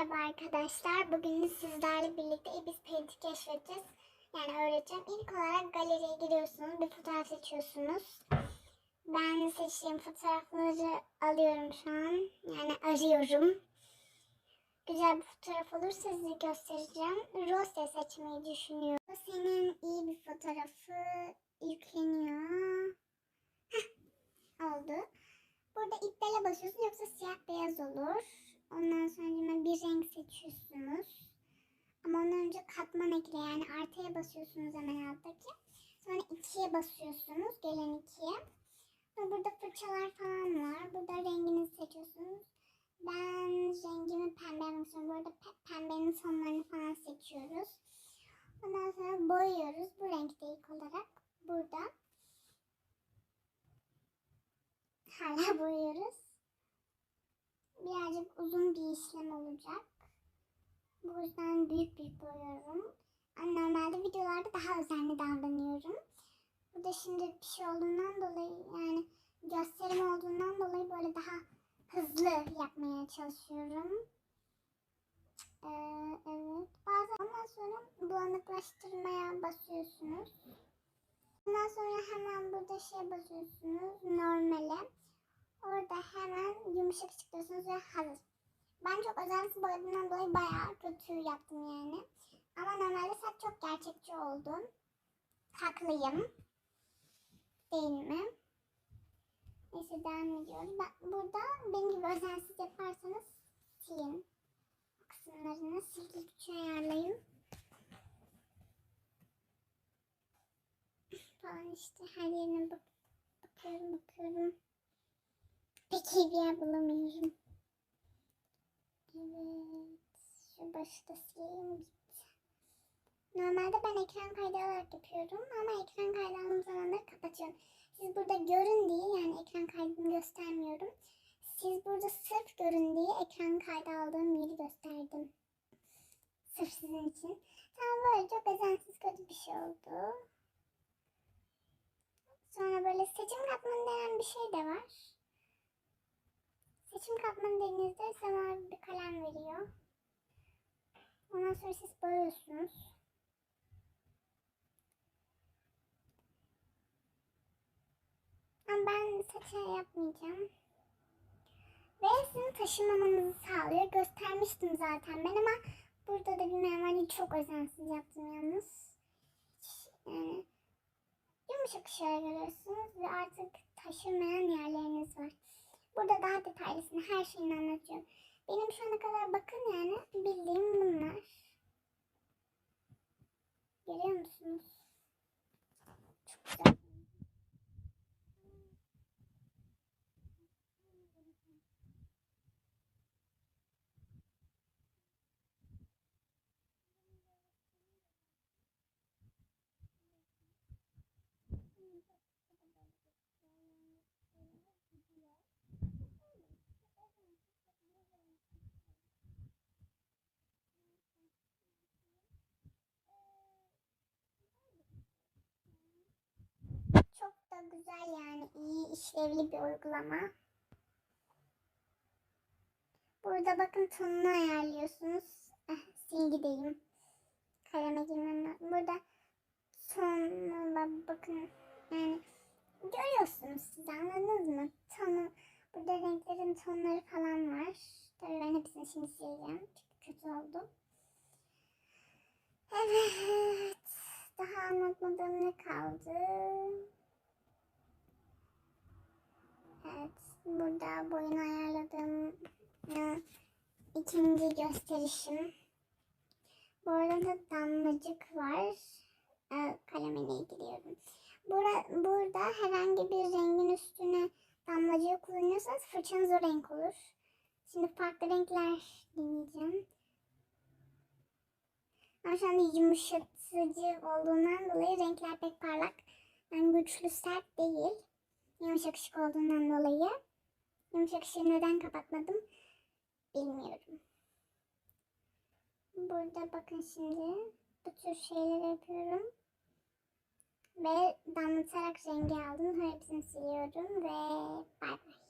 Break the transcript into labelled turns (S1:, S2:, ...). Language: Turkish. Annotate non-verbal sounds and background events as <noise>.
S1: Merhaba arkadaşlar. Bugün sizlerle birlikte ibis periti keşfedeceğiz. Yani öğreteceğim. İlk olarak galeriye giriyorsunuz. Bir fotoğraf seçiyorsunuz. Ben seçtiğim fotoğrafları alıyorum şu an. Yani arıyorum. Güzel bir fotoğraf olursa size göstereceğim. Rose seçmeyi düşünüyorum. Senin iyi bir fotoğrafı yükleniyor. Heh, oldu. Burada iptale basıyorsun yoksa siyah beyaz olur. Ondan sonra bir renk seçiyorsunuz. Ama ondan önce katman ekle yani artıya basıyorsunuz hemen alttaki. Sonra ikiye basıyorsunuz gelen ikiye. Ve burada fırçalar falan var. Burada rengini seçiyorsunuz. Ben rengimi pembe yapmak istiyorum. Bu arada pe- pembenin sonlarını falan seçiyoruz. Ondan sonra boyuyoruz. Bu renkte ilk olarak. Burada. Hala <laughs> boyuyoruz. Birazcık uzun bir işlem olacak. Bu yüzden büyük büyük boyuyorum. Normalde videolarda daha özenli davranıyorum. Bu da şimdi bir şey olduğundan dolayı yani gösterim olduğundan dolayı böyle daha hızlı yapmaya çalışıyorum. Ee, evet. Bazen ondan sonra bulanıklaştırmaya basıyorsunuz. Ondan sonra hemen burada şey basıyorsunuz. Normale. Orada hemen yumuşak çıkıyorsunuz ve hazır. Ben çok özensiz boyadığımdan dolayı bayağı kötü yaptım yani. Ama normalde saç çok gerçekçi oldu. Haklıyım. Değil mi? Neyse devam ediyoruz. Ben, burada benim gibi özensiz yaparsanız silin. Bu kısımlarını silgi ayarlayın. Falan işte her yerine bak bakıyorum bakıyorum. Pek iyi bir yer bulamıyorum. Evet. Şu başı da sileyim gitti. Normalde ben ekran kaydı alarak yapıyorum ama ekran kaydı aldığım zamanları kapatıyorum. Siz burada görün diye yani ekran kaydını göstermiyorum. Siz burada sırf görün diye ekran kaydı aldığım yeri gösterdim. Sırf sizin için. Tamam böyle çok özensiz kötü bir şey oldu. Sonra böyle seçim katmanı denen bir şey de var. Seçim katmanı dediğinizde mavi bir kalem veriyor. Ondan sonra siz boyuyorsunuz. Ama ben saça yapmayacağım. Ve sizin taşımamanızı sağlıyor. Göstermiştim zaten ben ama burada da bilmem hani çok özensiz yaptım yalnız. Yani yumuşak ışığa görüyorsunuz ve artık taşımayan yerleriniz var. Burada daha detaylısını her şeyini anlatıyorum. Benim şu ana kadar bakın yani bildiğim bunlar. Görüyor musunuz? Çok güzel. Güzel yani iyi işlevli bir uygulama. Burada bakın tonunu ayarlıyorsunuz. Eh, silgideyim. Kaleme girmem lazım. Burada tonuna bakın. Yani görüyorsunuz siz anladınız mı? Tonu, burada renklerin tonları falan var. Tabii ben hepsini şimdi sileceğim. Çünkü kötü oldu. Evet. Daha anlatmadığım ne kaldı? Evet. Burada boyunu ayarladığım ikinci gösterişim. Bu arada damlacık var. E, kalemine giriyorum. Bura, burada herhangi bir rengin üstüne damlacığı kullanıyorsanız fırçanız o renk olur. Şimdi farklı renkler deneyeceğim. Ama şu anda yumuşatıcı olduğundan dolayı renkler pek parlak. Yani güçlü sert değil. Yumuşak ışık olduğundan dolayı. Yumuşak ışığı neden kapatmadım bilmiyorum. Burada bakın şimdi bu tür şeyler yapıyorum. Ve damlatarak rengi aldım. Hepsini siliyorum ve bay bay.